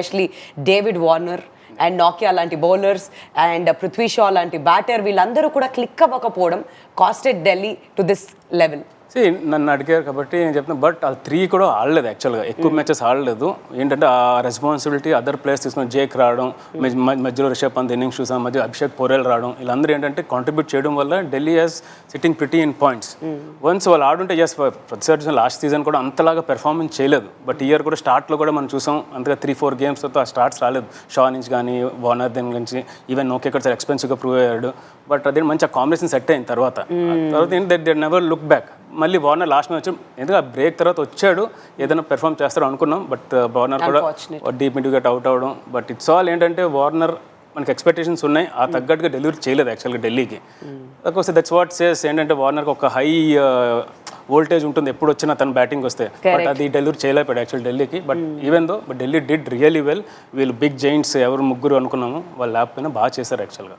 Especially David Warner and నాకియా లాంటి bowlers and Prithvi Shaw లాంటి బ్యాటర్ వీళ్ళందరూ కూడా క్లిక్ అవ్వకపోవడం costed Delhi to this level See, నన్ను అడిగారు కాబట్టి నేను చెప్తాను బట్ ఆ త్రీ కూడా ఆడలేదు యాక్చువల్గా ఎక్కువ మ్యాచెస్ ఆడలేదు. ఏంటంటే ఆ రెస్పాన్సిబిలిటీ అదర్ ప్లేయర్స్ తీసుకుని జేక్ రావడం మధ్య- మధ్యలో రిషబ్ పంత్ ఇన్నింగ్స్ చూసాం మధ్య అభిషేక్ పోరేల్ రావడం వీళ్ళందరూ ఏంటంటే కాంట్రిబ్యూట్ చేయడం వల్ల Delhi has sitting pretty in points once వాళ్ళు ఆడుంటే ఎస్ ప్రతిసారి లాస్ట్ సీజన్ కూడా అంతలాగా పెర్ఫార్మెన్స్ చేయలేదు. బట్ ఇయర్ కూడా స్టార్ట్లో కూడా మనం చూసాం అంతగా త్రీ ఫోర్ గేమ్స్ ఆ స్టార్ట్స్ రాలేదు. షా నుంచి కానీ వార్నర్ దగ్గర నుంచి ఈవెన్ నోకే ఇక్కడ ఎక్స్పెన్సివ్గా ప్రూవ్ అయ్యాడు. బట్ అదే మంచి కాంబినేషన్ సెట్ అయిన తర్వాత. ఆ తర్వాత ఏంటి దే నెవర్ లుక్ బ్యాక్ మళ్ళీ వార్నర్ లాస్ట్ మ్యాచ్ ఎందుకంటే బ్రేక్ తర్వాత వచ్చాడు ఏదైనా పెర్ఫామ్ చేస్తాడు అనుకున్నాం బట్ వార్నర్ కూడా. డీప్ ఇంటూ గెట్ అవుట్ అవడం. బట్ ఇట్స్ ఆల్ ఏంటంటే వార్నర్ మనకి ఎక్స్పెక్టేషన్స్ ఉన్నాయి ఆ తగ్గట్టుగా డెలివరీ చేయలేదు యాక్చువల్గా ఢిల్లీకి. వస్తే దట్స్ వాట్ సేస్ ఏంటంటే వార్నర్కి ఒక హై వోల్టేజ్ ఉంటుంది ఎప్పుడు వచ్చినా తన బ్యాటింగ్ వస్తే. బట్ అది డెలివరీ చేయలేకపోయాడు యాక్చువల్ ఢిల్లీకి. But even though but Delhi did really well వీళ్ళు బిగ్ జైంట్స్ ఎవరు ముగ్గురు అనుకున్నాము వాళ్ళు లేకపోయినా బాగా చేశారు యాక్చువల్గా